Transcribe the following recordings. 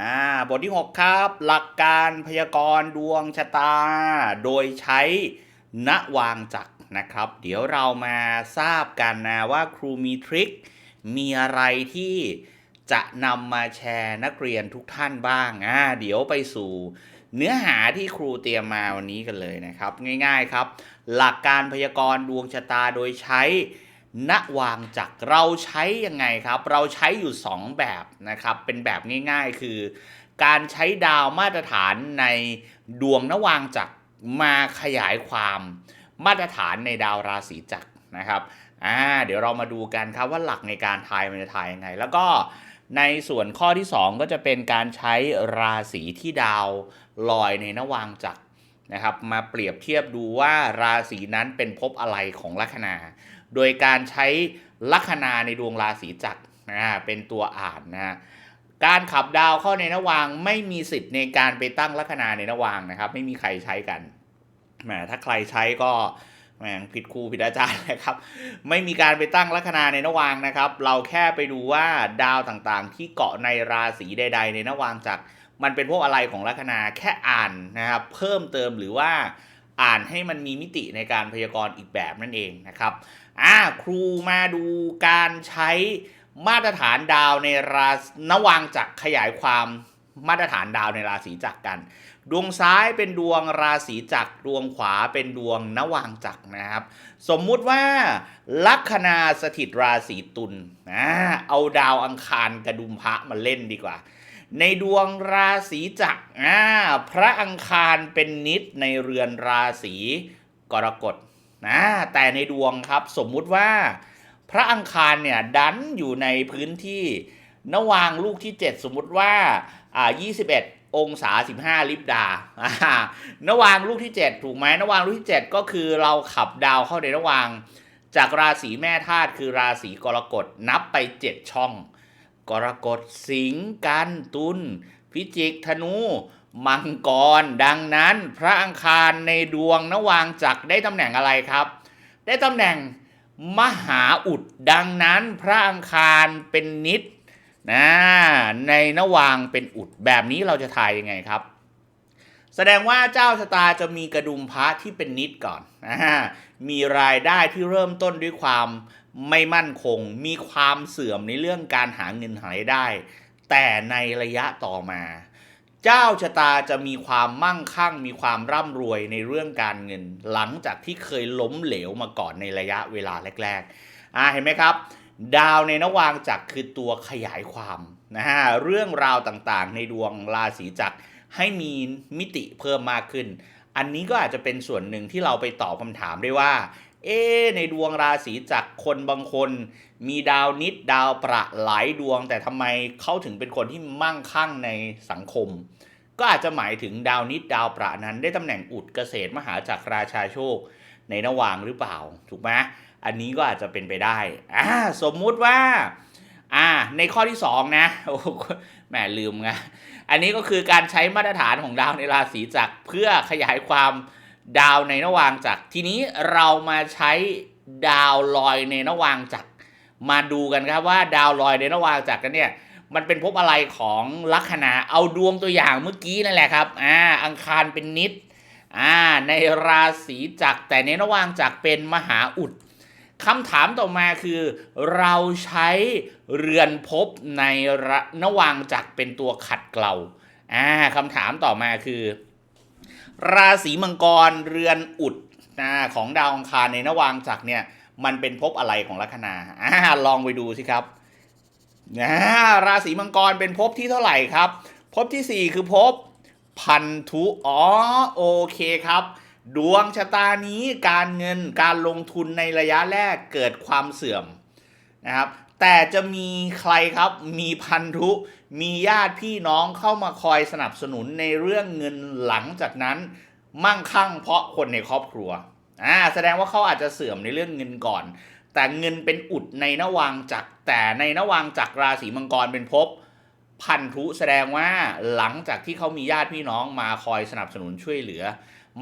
อ่าบทที่ 6 ครับ หลักการพยากรณ์ดวงชะตา โดยใช้ณวางจักรนะครับ เดี๋ยวเรามาทราบกันนะว่าครูมีทริคมีอะไรที่จะนำมาแชร์นักเรียนทุกท่านบ้างอ่าเดี๋ยวไปสู่เนื้อหาที่ครูเตรียมมาวันนี้กันเลยนะครับ ง่ายๆครับ หลักการพยากรณ์ดวงชะตาโดยใช้ ณวางจักรเราใช้ยังไงครับ เราใช้อยู่ 2 แบบนะครับ เป็นแบบง่ายๆ คือ การใช้ดาวมาตรฐานในดวงนวางจักรมาขยายความมาตรฐานในดาวราศีจักรนะครับอ่าเดี๋ยวเรามาดูกันครับว่าหลักในการทายมันจะทายยังไง แล้วก็ในส่วนข้อที่ 2 ก็จะเป็นการใช้ราศีที่ดาวลอยในนวางจักรนะครับ มาเปรียบเทียบดูว่าราศีนั้นเป็นภพอะไรของลัคนา โดยการใช้ลัคนาในดวงราศีจักรนะเป็นตัวอ่านนะการขับดาวเข้าในนวางไม่มีสิทธิ์ในการไปตั้งลัคนาในนวางนะครับ ไม่มีใครใช้กันแหมถ้าใครใช้ก็แหมผิดครูผิดอาจารย์นะครับ ไม่มีการไปตั้งลัคนาในนวางนะครับ เราแค่ไปดูว่าดาวต่างๆ ที่เกาะในราศีใด ๆ ในนวางจักรมันเป็นพวกอะไรของลัคนาแค่อ่านนะครับ เพิ่มเติมหรือว่าอ่านให้มันมีมิติในการพยากรณ์อีกแบบนั่นเองนะครับ อ่าครูมาดูการใช้มาตรฐานดาวในราศนวางจักขยายความมาตรฐานดาวในราศีจักรกัน ดวงซ้ายเป็นดวงราศีจักรดวงขวาเป็นดวงนวางจักรนะครับ สมมุติว่าลัคนาสถิตราศีตุลนะเอาดาวอังคารกระดุมพระมาเล่นดีกว่า ในดวงราศีจักรอ่าพระอังคารเป็นนิดในเรือนราศีกรกฎ นะแต่ในดวงครับสมมุติว่า พระอังคารเนี่ยดันอยู่ในพื้นที่นวางลูกที่ 7 สมมุติว่าอ่า21 องศา 15 ลิบดาอ่านวางลูกที่ 7 ถูกไหมนวางลูกที่ 7 ก็คือเราขับดาวเข้าในนวาง จากราศีแม่ธาตุคือราศีกรกฎนับไป 7 ช่อง กรกฎสิงห์กันตุลพิจิกธนู มังกร ดังนั้นพระอังคารในดวงนวางจักรได้ตำแหน่งอะไรครับ ได้ตำแหน่งมหาอุดดังนั้นพระอังคารเป็นนิดนะในนวางเป็นอุดแบบนี้เราจะทายยังไงครับ แสดงว่าเจ้าชะตาจะมีกระดุมพระที่เป็นนิดก่อนนะมีรายได้ที่เริ่มต้นด้วยความไม่มั่นคง มีความเสื่อมในเรื่องการหาเงินหายได้ แต่ในระยะต่อมา จ้าชะตาจะมีความมั่งคั่ง มีความร่ำรวยในเรื่องการเงิน หลังจากที่เคยล้มเหลวมาก่อนในระยะเวลาแรกๆอ่าเห็นไหมครับ ดาวในนวางจักรคือตัวขยายความนะฮะเรื่องราวต่างๆ ในดวงราศีจักรให้มีมิติเพิ่มมากขึ้น อันนี้ก็อาจจะเป็นส่วนหนึ่งที่เราไปตอบคำถามได้ว่า เอ๊ในดวงราศีจักคนบางคน มีดาวนิดดาวประหลายดวง แต่ทำไมเขาถึงเป็นคนที่มั่งคั่งในสังคม ก็อาจจะหมายถึงดาวนิดดาวประนั้นได้ตำแหน่งอุดเกษตรมหาจักรราชาโชค ในนวางหรือเปล่า ถูกไหมอันนี้ก็อาจจะเป็นไปได้อ่าสมมุติว่าอ่าในข้อที่สองนะโอ้แหมลืมไงอันนี้ก็คือการใช้มาตรฐานของดาวในราศีจักรเพื่อขยายความ ดาวในนวางจักรทีนี้เรามาใช้ดาวลอยในนวางจักรมาดูกันครับว่าดาวลอยในนวางจักรกันเนี่ยมันเป็นภพอะไรของลัคนาเอาดวงตัวอย่างเมื่อกี้นั่นแหละครับอ่าอังคารเป็นนิดอ่าในราศีจักรแต่ในระหว่างจักรเป็นมหาอุดคำถามต่อมาคือ เราใช้เรือนภพในระนวางจักรเป็นตัวขัดเกลาอ่าคำถามต่อมาคือ ราศีมังกรเรือนอุดนะของดาวอังคารในนวางจักรเนี่ยมันเป็นภพอะไรของลัคนาอ่าลองไปดูสิครับนะราศีมังกรเป็นภพที่เท่าไหร่ครับภพที่ 4 คือภพพันธุอ๋อโอเคครับ ดวงชะตานี้การเงินการลงทุนในระยะแรกเกิดความเสื่อมนะครับ แต่จะมีใครครับ มีพันธุ มีญาติพี่น้องเข้ามาคอยสนับสนุนในเรื่องเงินหลังจากนั้น มั่งคั่งเพราะคนในครอบครัวอ่าแสดงว่าเขาอาจจะเสื่อมในเรื่องเงินก่อน แต่เงินเป็นอุดในนวางจักแต่ในนวางจักรราศีมังกรเป็นภพพันธุแสดงว่าหลังจากที่เขามีญาติพี่น้องมาคอยสนับสนุนช่วยเหลือ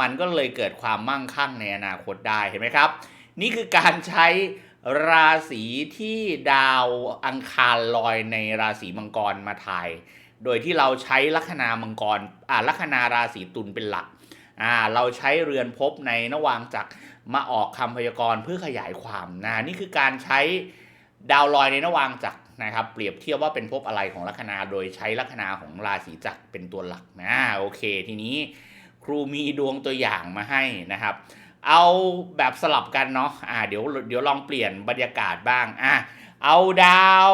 มันก็เลยเกิดความมั่งคั่งในอนาคตได้เห็นไหมครับ นี่คือการใช้ ราศีที่ดาวอังคารลอยในราศีมังกรมาทาย โดยที่เราใช้ลัคนามังกรอ่าลัคนาราศีตุลเป็นหลักอ่าเราใช้เรือนภพในนวางจักรมาออกคำพยากรณ์เพื่อขยายความนะนี่คือการใช้ดาวลอยในนวางจักรนะครับ เปรียบเทียบว่าเป็นภพอะไรของลัคนาโดยใช้ลัคนาของราศีจักรเป็นตัวหลักนะโอเค ทีนี้ครูมีดวงตัวอย่างมาให้นะครับ เอาแบบสลับกันเนาะอ่าเดี๋ยวเดี๋ยวลองเปลี่ยนบรรยากาศบ้างอะเอาดาว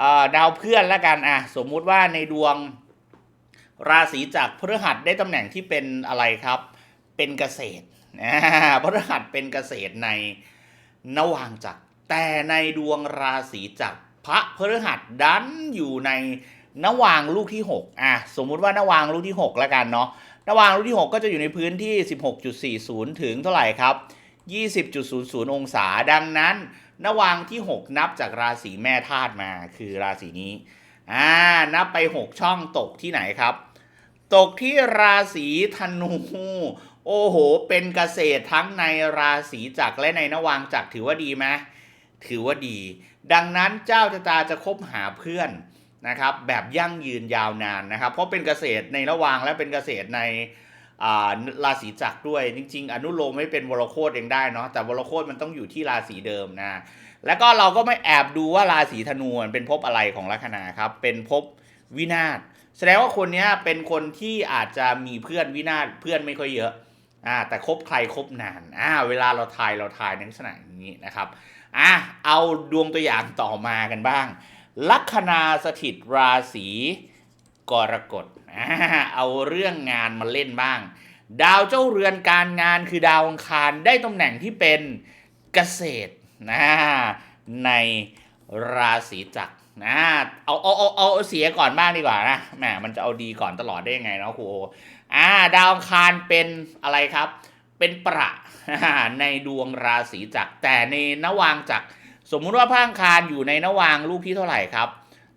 อ่อดาวเพื่อนแล้วกันอะสมมุติว่าในดวงราศีจักรพฤหัสได้ตำแหน่งที่เป็นอะไรครับ เป็นเกษตรอ่าพฤหัสเป็นเกษตรในนวางจักรแต่ในดวงราศีจักรพระพฤหัสดันอยู่ในนวางลูกที่ 6 อะ สมมุติว่านวางลูกที่ 6 แล้วกันเนาะ นวางลูกที่ 6 ก็จะอยู่ในพื้นที่ 16.40 ถึงเท่าไหร่ครับ 20.00 องศา ดังนั้นนวางที่ 6 นับจากราศีแม่ธาตุมาคือราศีนี้ อ่า นับไป 6 ช่องตกที่ไหนครับ ตกที่ราศีธนู โอ้โห เป็นเกษตรทั้งในราศีจักรและในนวางจักรถือว่าดีไหมถือว่าดี ดังนั้นเจ้าชะตาจะคบหาเพื่อน นะครับแบบยั่งยืนยาวนานนะครับ เพราะเป็นเกษตรในระหวางและเป็นเกษตรในราศีจักรด้วย จริง ๆ อนุโลมไม่เป็นวรโคตเองได้เนาะแต่วรโคตมันต้องอยู่ที่ราศีเดิมนะแล้วก็เราก็ไม่แอบดูว่าราศีธนูมันเป็นภพอะไรของลัคนาครับเป็นภพวินาศแสดงว่าคนนี้เป็นคนที่อาจจะมีเพื่อนวินาศเพื่อนไม่ค่อยเยอะอ่าแต่คบใครคบนานอ่าเวลาเราทายเราทายในลักษณะอย่างนี้นะครับอะเอาดวงตัวอย่างต่อมากันบ้าง ลัคนาสถิตราศีกรกฎเอาเรื่องงานมาเล่นบ้าง ดาวเจ้าเรือนการงานคือดาวอังคารได้ตำแหน่งที่เป็นเกษตรนะในราศีจักรนะเอาเอาเอาเอาเสียก่อนบ้างดีกว่านะแหมมันจะเอาดีก่อนตลอดได้ยังไงเนาะครูโออ่าดาวอังคารเป็นอะไรครับ เป็นประในดวงราศีจักรแต่ในนวางจักร สมมุติว่าพระอังคารอยู่ในนวางลูกที่เท่าไหร่ครับ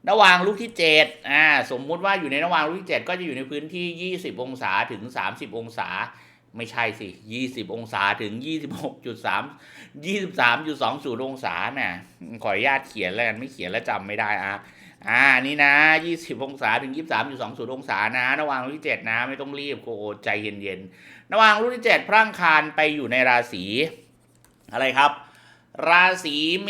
นวางลูกที่7อ่าสมมุติว่าอยู่ในนวางลูกที่ 7 ก็จะอยู่ในพื้นที่ 20 องศาถึง 30 องศา ไม่ใช่สิ 20 องศาถึง 26.3 23.20 องศาน่ะขออนุญาตเขียนแล้วกันไม่เขียนแล้วจำไม่ได้อะอ่านี่นะ 20 องศาถึง 23.20 องศานะนวางลูกที่ 7 นะ ไม่ต้องรีบโกใจเย็นๆนวางลูกที่ 7 พระอังคารไปอยู่ในราศีอะไรครับ ราศีเม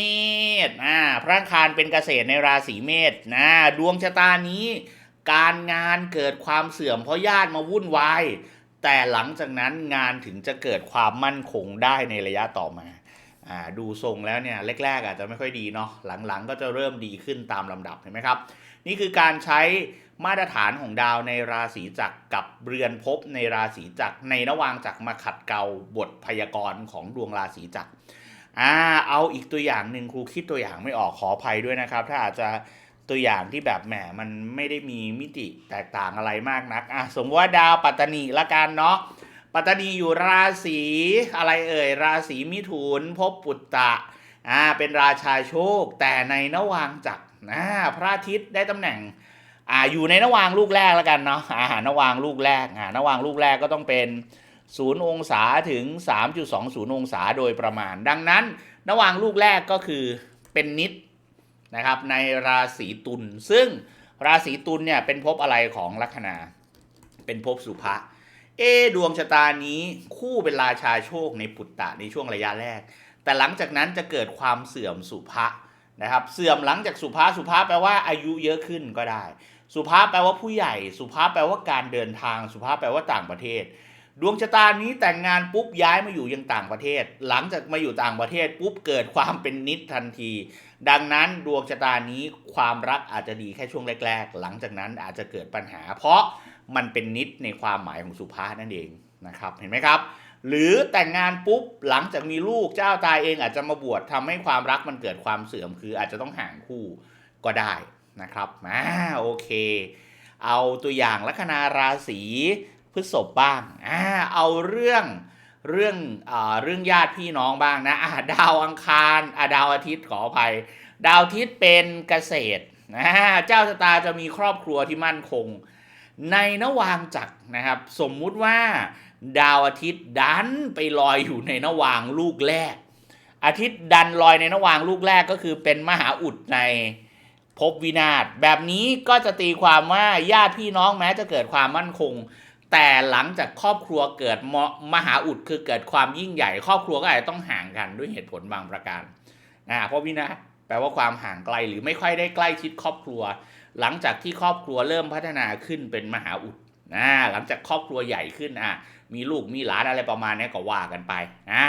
ษอ่าพระอังคารเป็นเกษตรในราศีเมษนะดวงชะตานี้ การงานเกิดความเสื่อมเพราะญาติมาวุ่นวายแต่หลังจากนั้นงานถึงจะเกิดความมั่นคงได้ในระยะต่อมาอ่าดูทรงแล้วเนี่ยแรกๆอาจจะไม่ค่อยดีเนาะหลังๆ ก็จะเริ่มดีขึ้นตามลำดับเห็นไหมครับ นี่คือการใช้มาตรฐานของดาวในราศีจักรกับเรือนภพในราศีจักรในระหวางจักรมาขัดเกลาบทพยากรณ์ของดวงราศีจักร อ่าเอาอีกตัวอย่างหนึ่งครูคิดตัวอย่างไม่ออกขออภัยด้วยนะครับ ถ้าอาจจะตัวอย่างที่แบบแหมมันไม่ได้มีมิติแตกต่างอะไรมากนักอะสมมติว่าดาวปัตตานีละกันเนาะปัตตานีอยู่ราศีอะไรเอ่ย ราศีมิถุนภพปุตตะอ่าเป็นราชาโชค แต่ในนวางจักรนะพระอาทิตย์ได้ตำแหน่งอ่าอยู่ในนวางลูกแรกแล้วกันเนาะอ่านวางลูกแรกอ่านวางลูกแรกก็ต้องเป็น 0 องศาถึง 3.20 องศาโดยประมาณ ดังนั้นระหว่างลูกแรกก็คือเป็นนิดนะครับในราศีตุลซึ่งราศีตุลเนี่ยเป็นภพอะไรของลัคนา เป็นภพสุภะเอดวงชะตานี้คู่เป็นราชาโชคในปุตตะในช่วงระยะแรก แต่หลังจากนั้นจะเกิดความเสื่อมสุภะนะครับเสื่อมหลังจากสุภะสุภะแปลว่าอายุเยอะขึ้นก็ได้ สุภาแปลว่าผู้ใหญ่ สุภาแปลว่าการเดินทาง สุภาแปลว่าต่างประเทศ ดวงชะตานี้แต่งงานปุ๊บย้ายมาอยู่ยังต่างประเทศ หลังจากมาอยู่ต่างประเทศปุ๊บเกิดความเป็นนิดทันที ดังนั้นดวงชะตานี้ความรักอาจจะดีแค่ช่วงแรก ๆ หลังจากนั้นอาจจะเกิดปัญหา เพราะมันเป็นนิดในความหมายของสุภาพนั่นเองนะครับเห็นไหมครับ หรือแต่งงานปุ๊บหลังจากมีลูกเจ้าตายเองอาจจะมาบวชทำให้ความรักมันเกิดความเสื่อมคืออาจจะต้องห่างคู่ก็ได้นะครับอ่าโอเค เอาตัวอย่างลัคนาราศี พฤษภบ้างอ่าเอาเรื่องเรื่องอเรื่องญาติพี่น้องบ้างนะอ่าดาวอังคารอ่าดาวอาทิตย์ขออภัย ดาวอาทิตย์เป็นเกษตรนะเจ้าชะตาจะมีครอบครัวที่มั่นคง ในนวางจักรนะครับ สมมุติว่าดาวอาทิตย์ดันไปลอยอยู่ในนวางลูกแรก อาทิตย์ดันลอยในนวางลูกแรกก็คือเป็นมหาอุดในภพวินาศแบบนี้ก็จะตีความว่าญาติพี่น้องแม้จะเกิดความมั่นคง แต่หลังจากครอบครัวเกิดมมหาอุดคือเกิดความยิ่งใหญ่ ครอบครัวก็อาจจะต้องห่างกันด้วยเหตุผลบางประการนะเพราะวินาศแปลว่าความห่างไกลหรือไม่ค่อยได้ใกล้ชิดครอบครัว หลังจากที่ครอบครัวเริ่มพัฒนาขึ้นเป็นมหาอุดนะหลังจากครอบครัวใหญ่ขึ้นอะมีลูกมีหลานอะไรประมาณนี้ก็ว่ากันไปอ่า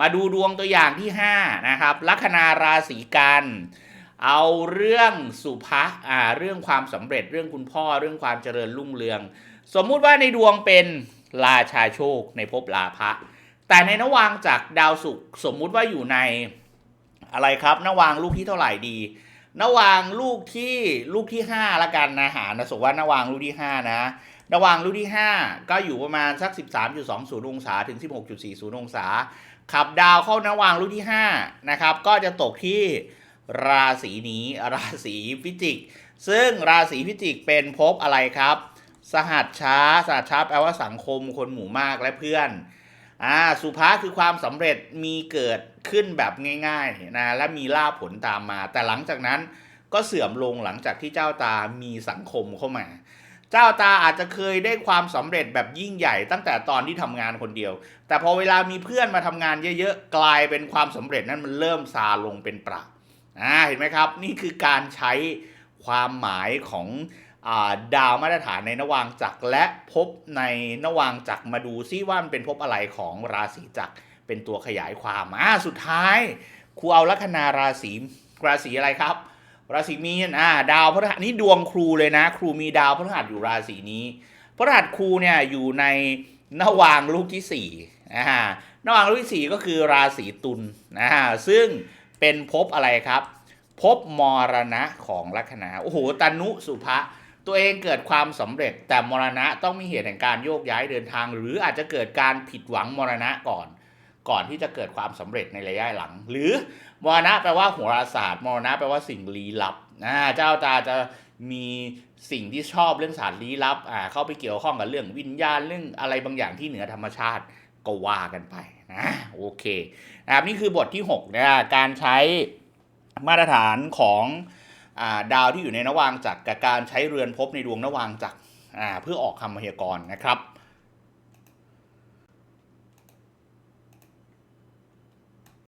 มาดูดวงตัวอย่างที่5นะครับลัคนาราศีกันเอาเรื่องสุภะอ่าเรื่องความสำเร็จเรื่องคุณพ่อเรื่องความเจริญรุ่งเรือง สมมุติว่าในดวงเป็นราชาโชคในภพลาภะแต่ในนวางจากดาวศุกร์สมมุติว่าอยู่ในอะไรครับนวางลูกที่เท่าไหร่ดีนวางลูกที่ลูกที่5ละกันนะหานะสมมติว่านวางลูกที่ 5 นะนวางลูกที่ 5 ก็อยู่ประมาณสัก 13.20 องศาถึง 16.40 องศา ขับดาวเข้านวางลูกที่5นะครับก็จะตกที่ราศีนี้ราศีพิจิก ซึ่งราศีพิจิกเป็นภพอะไรครับ สหัสช้า สหัสช้าแปลว่าสังคมคนหมู่มากและเพื่อนอ่าสุภาคือความสำเร็จมีเกิดขึ้นแบบง่ายๆนะและมีลาผลตามมา แต่หลังจากนั้นก็เสื่อมลงหลังจากที่เจ้าตามีสังคมเข้ามา เจ้าตาอาจจะเคยได้ความสำเร็จแบบยิ่งใหญ่ตั้งแต่ตอนที่ทำงานคนเดียว แต่พอเวลามีเพื่อนมาทำงานเยอะๆกลายเป็นความสำเร็จนั้นมันเริ่มซาลงเป็นประอ่าเห็นไหมครับ นี่คือการใช้ความหมายของ ดาวมาตรฐานในนวางจักรและพบในนวางจักรมาดูซิว่ามันเป็นพบอะไรของราศีจักรเป็นตัวขยายความอ่าสุดท้ายครูเอาลัคนาราศีราศีอะไรครับ ราศีมีนอ่าดาวพฤหัสนี่ดวงครูเลยนะ ครูมีดาวพฤหัสอยู่ราศีนี้พฤหัสครูเนี่ยอยู่ในนวางลูกที่สี่อ่านวางลูกที่สี่ก็คือราศีตุลอ่าซึ่งเป็นภพอะไรครับภพมรณะของลัคนาโอ้โหตนุสุภะ ตัวเองเกิดความสำเร็จแต่มรณะต้องมีเหตุแห่งการโยกย้ายเดินทาง หรืออาจจะเกิดการผิดหวังมรณะก่อน ก่อนที่จะเกิดความสำเร็จในระยะหลัง หรือมรณะแปลว่าโหราศาสตร์มรณะแปลว่าสิ่งลี้ลับอ่าเจ้าตาจะมีสิ่งที่ชอบเรื่องศาสตร์ลี้ลับอ่าเข้าไปเกี่ยวข้องกับเรื่องวิญญาณเรื่องอะไรบางอย่างที่เหนือธรรมชาติก็ว่ากันไปนะโอเคนะครับนี่คือบทที่6นะการใช้มาตรฐานของ ดาวที่อยู่ในนวางจักรกับการใช้เรือนพบในดวงนวางจักรเพื่อออกคำพยากรณ์นะครับ